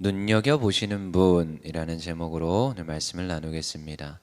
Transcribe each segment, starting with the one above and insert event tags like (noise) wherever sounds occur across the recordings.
눈여겨 보시는 분이라는 제목으로 오늘 말씀을 나누겠습니다.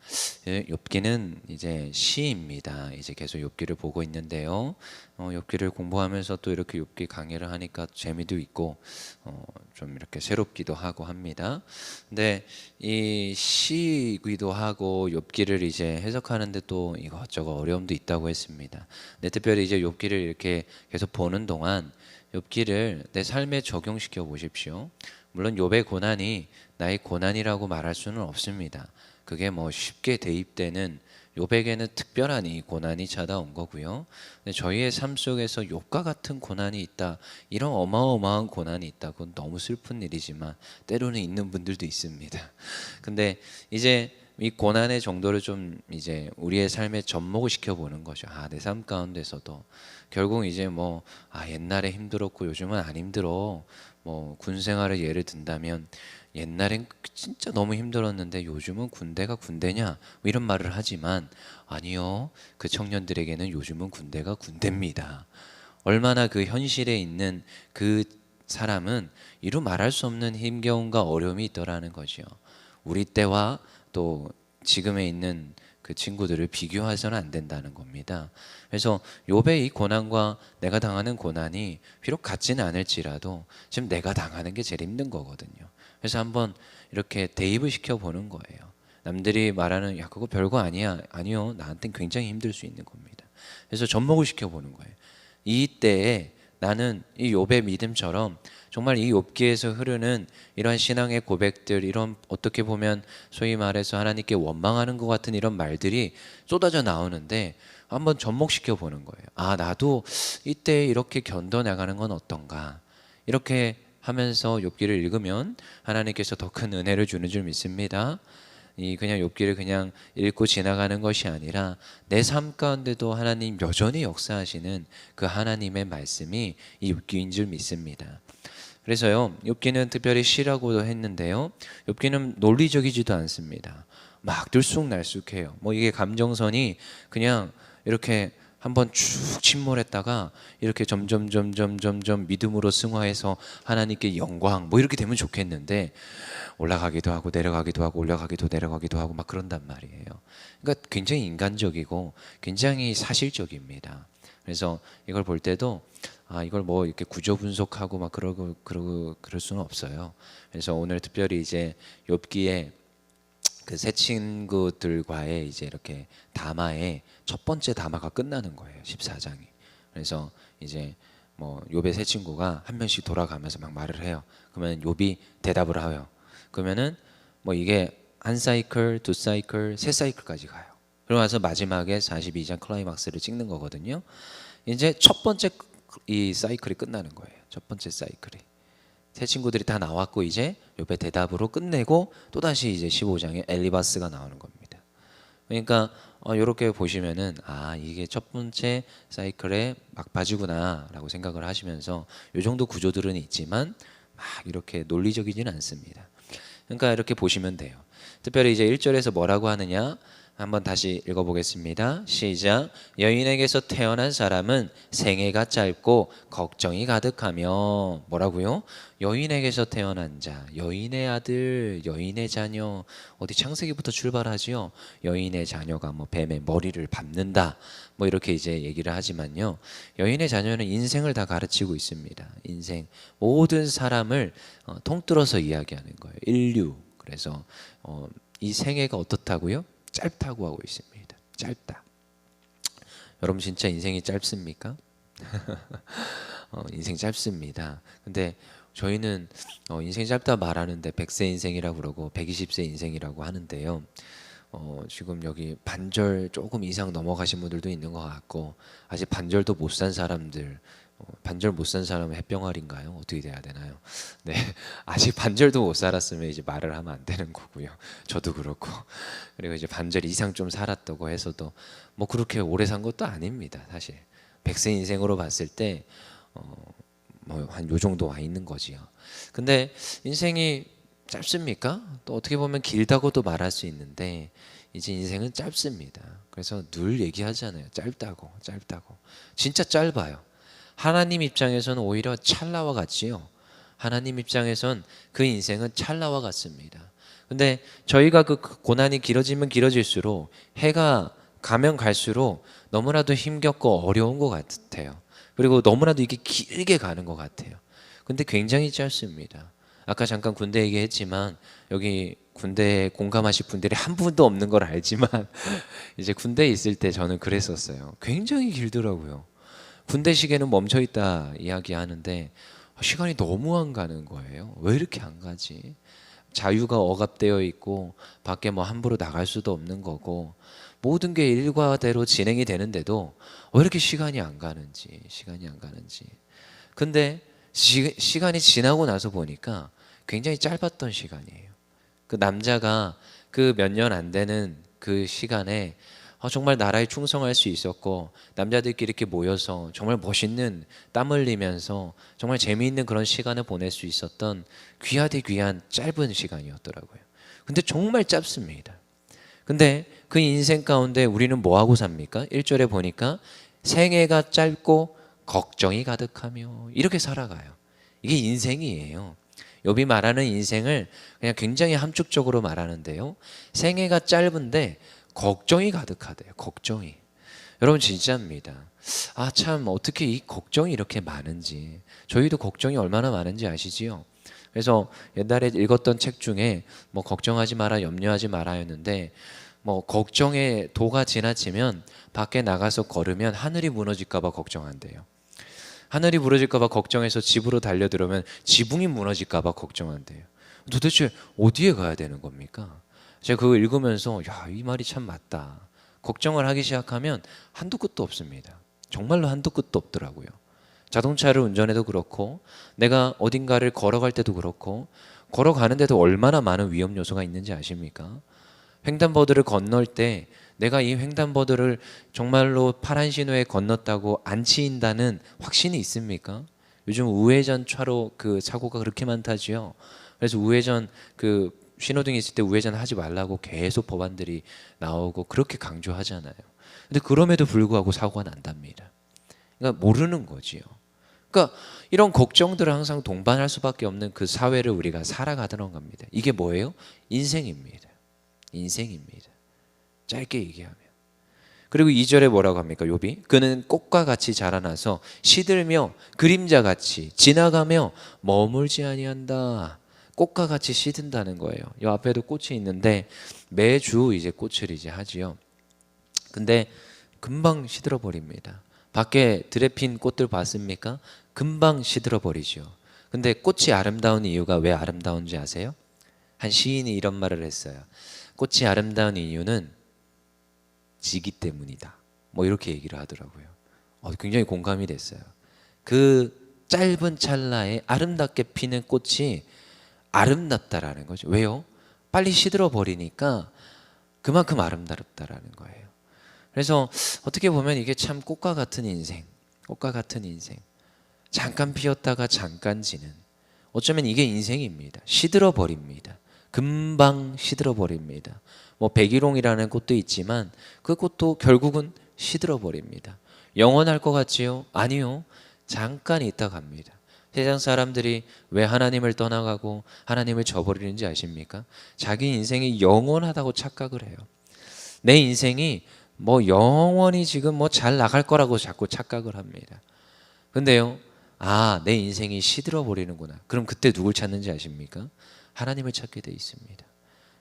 예, 욥기는 이제 시입니다. 이제 계속 욥기를 보고 있는데요. 어, 욥기를 공부하면서 또 이렇게 욥기 강의를 하니까 재미도 있고 어, 좀 이렇게 새롭기도 하고 합니다. 근데 이 시이기도 하고 욥기를 이제 해석하는데 또 이것저것 어려움도 있다고 했습니다. 근데 특별히 이제 욥기를 이렇게 계속 보는 동안 욥기를 내 삶에 적용시켜 보십시오. 물론 욥의 고난이 나의 고난이라고 말할 수는 없습니다. 그게 뭐 쉽게 대입되는 욥에게는 특별한 이 고난이 찾아온 거고요. 저희의 삶 속에서 욥과 같은 고난이 있다. 이런 어마어마한 고난이 있다. 그건 너무 슬픈 일이지만 때로는 있는 분들도 있습니다. (laughs) 근데 이제 이 고난의 정도를 좀 이제 우리의 삶에 접목을 시켜 보는 거죠. 아, 내 삶 가운데서도 결국 이제 뭐 아, 옛날에 힘들었고 요즘은 안 힘들어. 뭐 군 생활을 예를 든다면 옛날엔 진짜 너무 힘들었는데 요즘은 군대가 군대냐 뭐 이런 말을 하지만 아니요 그 청년들에게는 요즘은 군대가 군대입니다. 얼마나 그 현실에 있는 그 사람은 이루 말할 수 없는 힘겨움과 어려움이 있더라는 거죠. 우리 때와 또 지금에 있는 그 친구들을 비교해서는 안 된다는 겁니다. 그래서 욥의 이 고난과 내가 당하는 고난이 비록 같지는 않을지라도 지금 내가 당하는 게 제일 힘든 거거든요. 그래서 한번 이렇게 대입을 시켜 보는 거예요. 남들이 말하는 야 그거 별거 아니야 아니요 나한테는 굉장히 힘들 수 있는 겁니다. 그래서 접목을 시켜 보는 거예요. 이 때에 나는 이 욥의 믿음처럼 정말 이 욥기에서 흐르는 이러한 신앙의 고백들 이런 어떻게 보면 소위 말해서 하나님께 원망하는 것 같은 이런 말들이 쏟아져 나오는데 한번 접목시켜 보는 거예요. 아 나도 이때 이렇게 견뎌 나가는 건 어떤가 이렇게 하면서 욥기를 읽으면 하나님께서 더 큰 은혜를 주는 줄 믿습니다. 이 그냥 욥기를 그냥 읽고 지나가는 것이 아니라 내 삶 가운데도 하나님 여전히 역사하시는 그 하나님의 말씀이 이 욥기인 줄 믿습니다. 그래서요 욥기는 특별히 시라고도 했는데요 욥기는 논리적이지도 않습니다. 막 들쑥날쑥해요. 뭐 이게 감정선이 그냥 이렇게 한번 쭉 침몰했다가 이렇게 점점 점점 점점 믿음으로 승화해서 하나님께 영광 뭐 이렇게 되면 좋겠는데 올라가기도 하고 내려가기도 하고 올라가기도 내려가기도 하고 막 그런단 말이에요. 그러니까 굉장히 인간적이고 굉장히 사실적입니다. 그래서 이걸 볼 때도 아 이걸 뭐 이렇게 구조 분석하고 막 그러고 그러고 그럴 수는 없어요. 그래서 오늘 특별히 이제 욥기에 그세 친구들과의 이제 이렇게 담화의 첫 번째 담화가 끝나는 거예요. 14장이. 그래서 이제 뭐 욥의 세 친구가 한 명씩 돌아가면서 막 말을 해요. 그러면 욥이 대답을 해요. 그러면은 뭐 이게 한 사이클, 두 사이클, 세 사이클까지 가요. 그러고 나서 마지막에 42장 클라이막스를 찍는 거거든요. 이제 첫 번째 이 사이클이 끝나는 거예요. 첫 번째 사이클이. 세 친구들이 다 나왔고 이제 욥의 대답으로 끝내고 또 다시 이제 15장에 엘리바스가 나오는 겁니다. 그러니까 어, 이렇게 보시면은 아 이게 첫 번째 사이클의 막바지구나라고 생각을 하시면서 이 정도 구조들은 있지만 막 이렇게 논리적이지는 않습니다. 그러니까 이렇게 보시면 돼요. 특별히 이제 1절에서 뭐라고 하느냐 한번 다시 읽어보겠습니다. 시작. 여인에게서 태어난 사람은 생애가 짧고 걱정이 가득하며 뭐라고요? 여인에게서 태어난 자, 여인의 아들, 여인의 자녀 어디 창세기부터 출발하지요. 여인의 자녀가 뭐 뱀의 머리를 밟는다. 뭐 이렇게 이제 얘기를 하지만요. 여인의 자녀는 인생을 다 가르치고 있습니다. 인생 모든 사람을 어, 통틀어서 이야기하는 거예요. 인류. 그래서 어, 이 생애가 어떻다고요? 짧다고 하고 있습니다. 짧다. 여러분 진짜 인생이 짧습니까? (laughs) 어, 인생 짧습니다. 근데 저희는 어, 인생이 짧다 말하는데 100세 인생이라고 그러고 120세 인생이라고 하는데요. 어, 지금 여기 반절 조금 이상 넘어가신 분들도 있는 것 같고 아직 반절도 못 산 사람들 어, 반절 못 산 사람은 햇병아리인가요? 어떻게 돼야 되나요? 네, (laughs) 아직 반절도 못 살았으면 이제 말을 하면 안 되는 거고요. 저도 그렇고 그리고 이제 반절 이상 좀 살았다고 해서도 뭐 그렇게 오래 산 것도 아닙니다. 사실 백세 인생으로 봤을 때 어, 뭐한 요 정도 와 있는 거지요. 근데 인생이 짧습니까? 또 어떻게 보면 길다고도 말할 수 있는데 이제 인생은 짧습니다. 그래서 늘 얘기하잖아요. 짧다고, 짧다고. 진짜 짧아요. 하나님 입장에서는 오히려 찰나와 같지요. 하나님 입장에선 그 인생은 찰나와 같습니다. 근데 저희가 그 고난이 길어지면 길어질수록 해가 가면 갈수록 너무나도 힘겹고 어려운 것 같아요. 그리고 너무나도 이게 길게 가는 것 같아요. 근데 굉장히 짧습니다. 아까 잠깐 군대 얘기했지만 여기 군대에 공감하실 분들이 한 분도 없는 걸 알지만 (laughs) 이제 군대에 있을 때 저는 그랬었어요. 굉장히 길더라고요. 군대 시계는 멈춰 있다 이야기하는데 시간이 너무 안 가는 거예요. 왜 이렇게 안 가지? 자유가 억압되어 있고 밖에 뭐 함부로 나갈 수도 없는 거고 모든 게 일과대로 진행이 되는데도 왜 이렇게 시간이 안 가는지 시간이 안 가는지 근데 시, 시간이 지나고 나서 보니까 굉장히 짧았던 시간이에요. 그 남자가 그 몇 년 안 되는 그 시간에 어, 정말 나라에 충성할 수 있었고 남자들끼리 이렇게 모여서 정말 멋있는 땀 흘리면서 정말 재미있는 그런 시간을 보낼 수 있었던 귀하디 귀한 짧은 시간이었더라고요. 근데 정말 짧습니다. 근데 그 인생 가운데 우리는 뭐 하고 삽니까? 1절에 보니까 생애가 짧고 걱정이 가득하며 이렇게 살아가요. 이게 인생이에요. 욥이 말하는 인생을 그냥 굉장히 함축적으로 말하는데요. 생애가 짧은데 걱정이 가득하대요. 걱정이. 여러분 진짜입니다. 아 참 어떻게 이 걱정이 이렇게 많은지 저희도 걱정이 얼마나 많은지 아시지요? 그래서 옛날에 읽었던 책 중에 뭐 걱정하지 마라 염려하지 마라였는데 뭐 걱정의 도가 지나치면 밖에 나가서 걸으면 하늘이 무너질까봐 걱정한대요. 하늘이 무너질까봐 걱정해서 집으로 달려들으면 지붕이 무너질까봐 걱정한대요. 도대체 어디에 가야 되는 겁니까? 제가 그거 읽으면서 야, 이 말이 참 맞다. 걱정을 하기 시작하면 한두 끝도 없습니다. 정말로 한두 끝도 없더라고요. 자동차를 운전해도 그렇고 내가 어딘가를 걸어갈 때도 그렇고 걸어가는데도 얼마나 많은 위험 요소가 있는지 아십니까? 횡단보도를 건널 때 내가 이 횡단보도를 정말로 파란 신호에 건넜다고 안 치인다는 확신이 있습니까? 요즘 우회전 차로 그 사고가 그렇게 많다지요. 그래서 우회전 그 신호등이 있을 때 우회전 하지 말라고 계속 법안들이 나오고 그렇게 강조하잖아요. 근데 그럼에도 불구하고 사고가 난답니다. 그러니까 모르는 거지요. 그러니까 이런 걱정들을 항상 동반할 수밖에 없는 그 사회를 우리가 살아가던 겁니다. 이게 뭐예요? 인생입니다. 인생입니다. 짧게 얘기하면. 그리고 2절에 뭐라고 합니까? 욥이 그는 꽃과 같이 자라나서 시들며 그림자 같이 지나가며 머물지 아니한다. 꽃과 같이 시든다는 거예요. 이 앞에도 꽃이 있는데 매주 이제 꽃을 이제 하지요. 근데 금방 시들어 버립니다. 밖에 들에 핀 꽃들 봤습니까? 금방 시들어 버리죠. 근데 꽃이 아름다운 이유가 왜 아름다운지 아세요? 한 시인이 이런 말을 했어요. 꽃이 아름다운 이유는 지기 때문이다. 뭐 이렇게 얘기를 하더라고요. 어, 굉장히 공감이 됐어요. 그 짧은 찰나에 아름답게 피는 꽃이 아름답다라는 거죠. 왜요? 빨리 시들어 버리니까 그만큼 아름답다라는 거예요. 그래서 어떻게 보면 이게 참 꽃과 같은 인생, 꽃과 같은 인생. 잠깐 피었다가 잠깐 지는. 어쩌면 이게 인생입니다. 시들어 버립니다. 금방 시들어 버립니다. 뭐 백일홍이라는 꽃도 있지만 그 꽃도 결국은 시들어 버립니다. 영원할 것 같지요? 아니요. 잠깐 있다 갑니다. 세상 사람들이 왜 하나님을 떠나가고 하나님을 저버리는지 아십니까? 자기 인생이 영원하다고 착각을 해요. 내 인생이 뭐 영원히 지금 뭐 잘 나갈 거라고 자꾸 착각을 합니다. 근데요, 아, 내 인생이 시들어 버리는구나. 그럼 그때 누굴 찾는지 아십니까? 하나님을 찾게 돼 있습니다.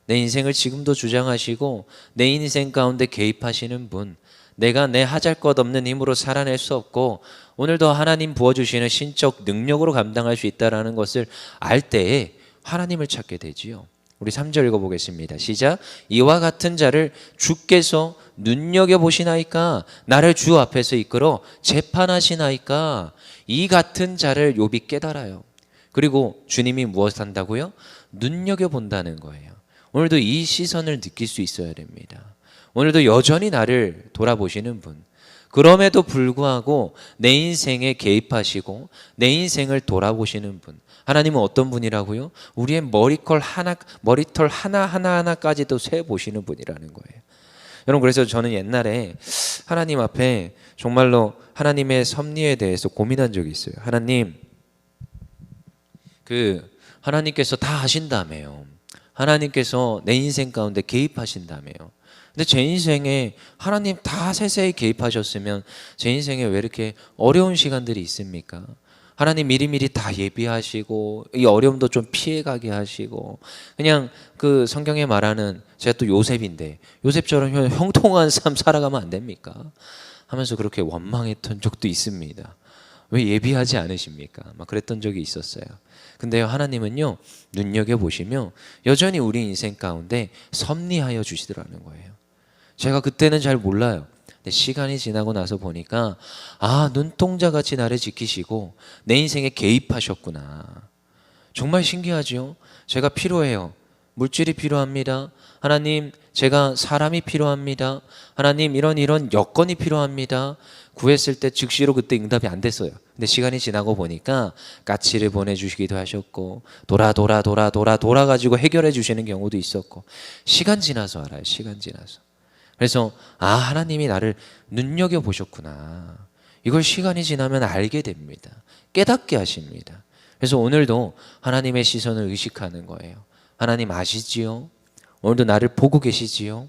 내 인생을 지금도 주장하시고 내 인생 가운데 개입하시는 분, 내가 내 하잘 것 없는 힘으로 살아낼 수 없고 오늘도 하나님 부어주시는 신적 능력으로 감당할 수 있다라는 것을 알 때에 하나님을 찾게 되지요. 우리 3절 읽어보겠습니다. 시작. 이와 같은 자를 주께서 눈여겨 보시나이까 나를 주 앞에서 이끌어 재판하시나이까 이 같은 자를 욥이 깨달아요. 그리고 주님이 무엇 한다고요? 눈여겨 본다는 거예요. 오늘도 이 시선을 느낄 수 있어야 됩니다. 오늘도 여전히 나를 돌아보시는 분. 그럼에도 불구하고 내 인생에 개입하시고 내 인생을 돌아보시는 분. 하나님은 어떤 분이라고요? 우리의 머리컬 하나 머리털 하나 하나 하나까지도 세 보시는 분이라는 거예요. 여러분 그래서 저는 옛날에 하나님 앞에 정말로 하나님의 섭리에 대해서 고민한 적이 있어요. 하나님 그 하나님께서 다 하신다며요. 하나님께서 내 인생 가운데 개입하신다며요. 근데 제 인생에 하나님 다 세세히 개입하셨으면 제 인생에 왜 이렇게 어려운 시간들이 있습니까? 하나님 미리미리 다 예비하시고 이 어려움도 좀 피해가게 하시고 그냥 그 성경에 말하는 제가 또 요셉인데 요셉처럼 형- 형통한 삶 살아가면 안 됩니까? 하면서 그렇게 원망했던 적도 있습니다. 왜 예비하지 않으십니까? 막 그랬던 적이 있었어요. 근데요, 하나님은요, 눈여겨보시며 여전히 우리 인생 가운데 섭리하여 주시더라는 거예요. 제가 그때는 잘 몰라요. 근데 시간이 지나고 나서 보니까, 아, 눈동자 같이 나를 지키시고 내 인생에 개입하셨구나. 정말 신기하죠? 제가 필요해요. 물질이 필요합니다. 하나님, 제가 사람이 필요합니다. 하나님, 이런 이런 여건이 필요합니다. 구했을 때 즉시로 그때 응답이 안 됐어요. 근데 시간이 지나고 보니까 까치를 보내주시기도 하셨고, 돌아, 돌아, 돌아, 돌아, 돌아 가지고 해결해 주시는 경우도 있었고, 시간 지나서 알아요. 시간 지나서. 그래서, 아, 하나님이 나를 눈여겨 보셨구나. 이걸 시간이 지나면 알게 됩니다. 깨닫게 하십니다. 그래서 오늘도 하나님의 시선을 의식하는 거예요. 하나님 아시지요? 오늘도 나를 보고 계시지요?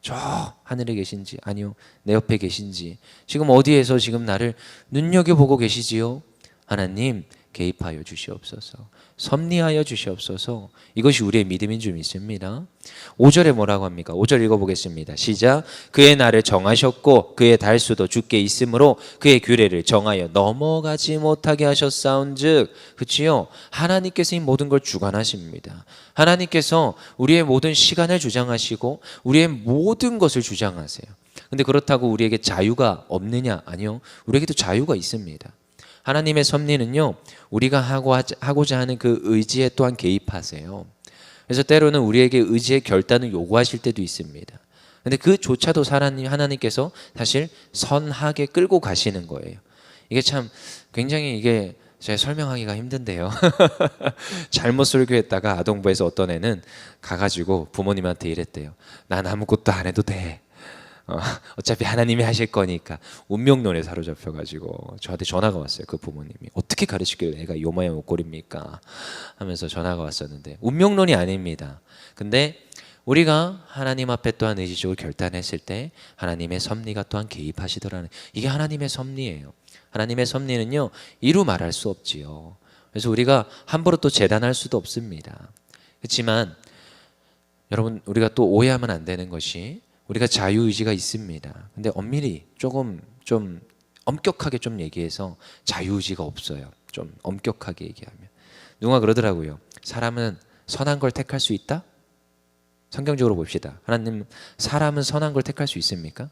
저 하늘에 계신지 아니요 내 옆에 계신지 지금 어디에서 지금 나를 눈여겨 보고 계시지요? 하나님 개입하여 주시옵소서. 섭리하여 주시옵소서. 이것이 우리의 믿음인 줄 믿습니다. 5절에 뭐라고 합니까? 5절 읽어보겠습니다. 시작. 그의 날을 정하셨고 그의 달수도 주께 있으므로 그의 규례를 정하여 넘어가지 못하게 하셨사온즉 그치요? 하나님께서 이 모든 걸 주관하십니다. 하나님께서 우리의 모든 시간을 주장하시고 우리의 모든 것을 주장하세요. 근데 그렇다고 우리에게 자유가 없느냐? 아니요. 우리에게도 자유가 있습니다 하나님의 섭리는요, 우리가 하고자 하는 그 의지에 또한 개입하세요. 그래서 때로는 우리에게 의지의 결단을 요구하실 때도 있습니다. 근데 그조차도 하나님, 하나님께서 사실 선하게 끌고 가시는 거예요. 이게 참 굉장히 이게 제가 설명하기가 힘든데요. (laughs) 잘못 설교했다가 아동부에서 어떤 애는 가가지고 부모님한테 이랬대요. 난 아무것도 안 해도 돼. 어, (laughs) 어차피 하나님이 하실 거니까 운명론에 사로잡혀 가지고 저한테 전화가 왔어요. 그 부모님이 어떻게 가르치길래 애가 요마의 목걸입니까? 하면서 전화가 왔었는데 운명론이 아닙니다. 근데 우리가 하나님 앞에 또한 의지적으로 결단했을 때 하나님의 섭리가 또한 개입하시더라는 이게 하나님의 섭리예요. 하나님의 섭리는요 이루 말할 수 없지요. 그래서 우리가 함부로 또 재단할 수도 없습니다. 그렇지만 여러분 우리가 또 오해하면 안 되는 것이 우리가 자유 의지가 있습니다. 근데 엄밀히 조금 좀 엄격하게 좀 얘기해서 자유 의지가 없어요. 좀 엄격하게 얘기하면 누가 그러더라고요. 사람은 선한 걸 택할 수 있다? 성경적으로 봅시다. 하나님 사람은 선한 걸 택할 수 있습니까?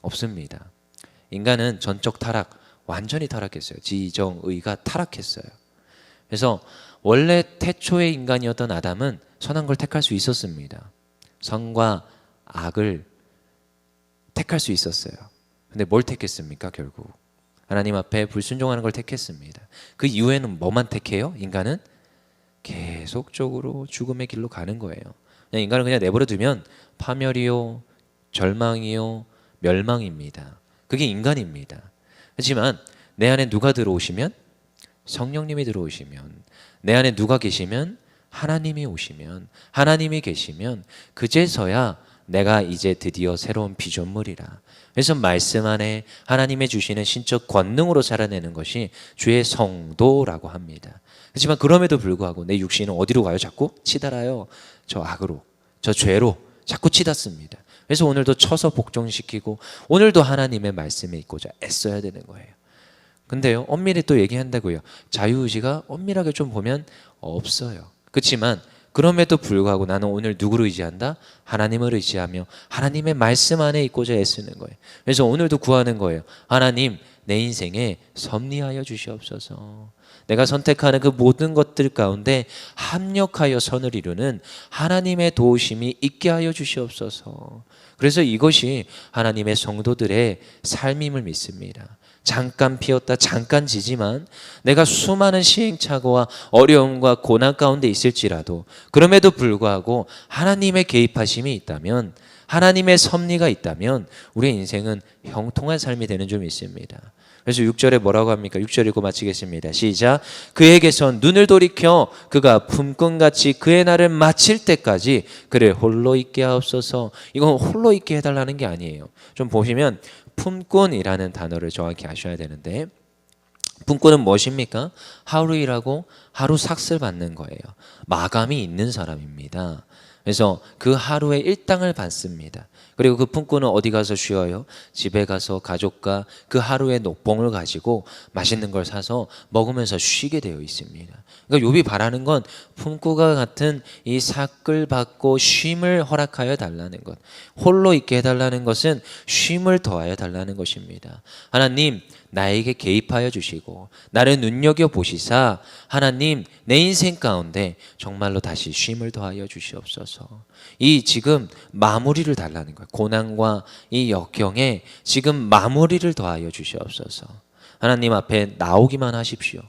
없습니다. 인간은 전적 타락 완전히 타락했어요. 지정의가 타락했어요. 그래서 원래 태초의 인간이었던 아담은 선한 걸 택할 수 있었습니다. 선과 악을 택할 수 있었어요. 근데 뭘 택했습니까, 결국? 하나님 앞에 불순종하는 걸 택했습니다. 그 이후에는 뭐만 택해요? 인간은 계속적으로 죽음의 길로 가는 거예요. 그냥 인간을 그냥 내버려 두면 파멸이요, 절망이요, 멸망입니다. 그게 인간입니다. 하지만 내 안에 누가 들어오시면 성령님이 들어오시면 내 안에 누가 계시면 하나님이 오시면 하나님이 계시면 그제서야 내가 이제 드디어 새로운 피조물이라. 그래서 말씀 안에 하나님의 주시는 신적 권능으로 살아내는 것이 주의 성도라고 합니다. 하지만 그럼에도 불구하고 내 육신은 어디로 가요? 자꾸 치달아요. 저 악으로, 저 죄로 자꾸 치닫습니다. 그래서 오늘도 쳐서 복종시키고 오늘도 하나님의 말씀에 있고자 애써야 되는 거예요. 근데요, 엄밀히 또 얘기한다고요. 자유의지가 엄밀하게 좀 보면 없어요. 그렇지만 그럼에도 불구하고 나는 오늘 누구를 의지한다? 하나님을 의지하며 하나님의 말씀 안에 있고자 애쓰는 거예요. 그래서 오늘도 구하는 거예요. 하나님, 내 인생에 섭리하여 주시옵소서. 내가 선택하는 그 모든 것들 가운데 합력하여 선을 이루는 하나님의 도우심이 있게 하여 주시옵소서. 그래서 이것이 하나님의 성도들의 삶임을 믿습니다. 잠깐 피었다 잠깐 지지만 내가 수많은 시행착오와 어려움과 고난 가운데 있을지라도 그럼에도 불구하고 하나님의 개입하심이 있다면 하나님의 섭리가 있다면 우리의 인생은 형통한 삶이 되는 줄 믿습니다. 그래서 6절에 뭐라고 합니까? 6절 읽고 마치겠습니다. 시작. 그에게서 눈을 돌이켜 그가 품꾼같이 그의 날을 마칠 때까지 그를 홀로 있게 하옵소서. 이건 홀로 있게 해달라는 게 아니에요. 좀 보시면 품꾼이라는 단어를 정확히 아셔야 되는데 품꾼은 무엇입니까? 하루 일하고 하루 삭슬 받는 거예요. 마감이 있는 사람입니다. 그래서 그 하루의 일당을 받습니다. 그리고 그 품꾼은 어디 가서 쉬어요? 집에 가서 가족과 그 하루의 녹봉을 가지고 맛있는 걸 사서 먹으면서 쉬게 되어 있습니다. 그러니까 욥이 바라는 건 품꾼과 같은 이 삭을 받고 쉼을 허락하여 달라는 것. 홀로 있게 해 달라는 것은 쉼을 더하여 달라는 것입니다. 하나님 나에게 개입하여 주시고 나를 눈여겨 보시사 하나님 내 인생 가운데 정말로 다시 쉼을 더하여 주시옵소서. 이 지금 마무리를 달라는 거예요. 고난과 이 역경에 지금 마무리를 더하여 주시옵소서. 하나님 앞에 나오기만 하십시오.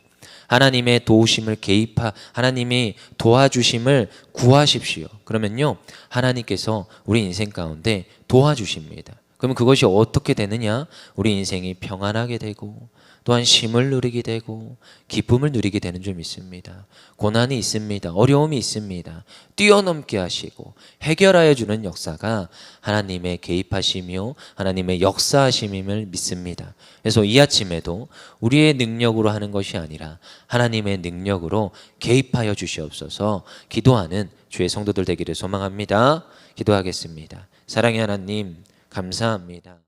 하나님의 도우심을 개입하 하나님이 도와주심을 구하십시오. 그러면요 하나님께서 우리 인생 가운데 도와주십니다. 그러면 그것이 어떻게 되느냐? 우리 인생이 평안하게 되고 또한 쉼을 누리게 되고 기쁨을 누리게 되는 줄 믿습니다. 고난이 있습니다. 어려움이 있습니다. 뛰어넘게 하시고 해결하여 주는 역사가 하나님의 개입하심이요 하나님의 역사하심임을 믿습니다. 그래서 이 아침에도 우리의 능력으로 하는 것이 아니라 하나님의 능력으로 개입하여 주시옵소서 기도하는 주의 성도들 되기를 소망합니다. 기도하겠습니다. 사랑의 하나님 감사합니다.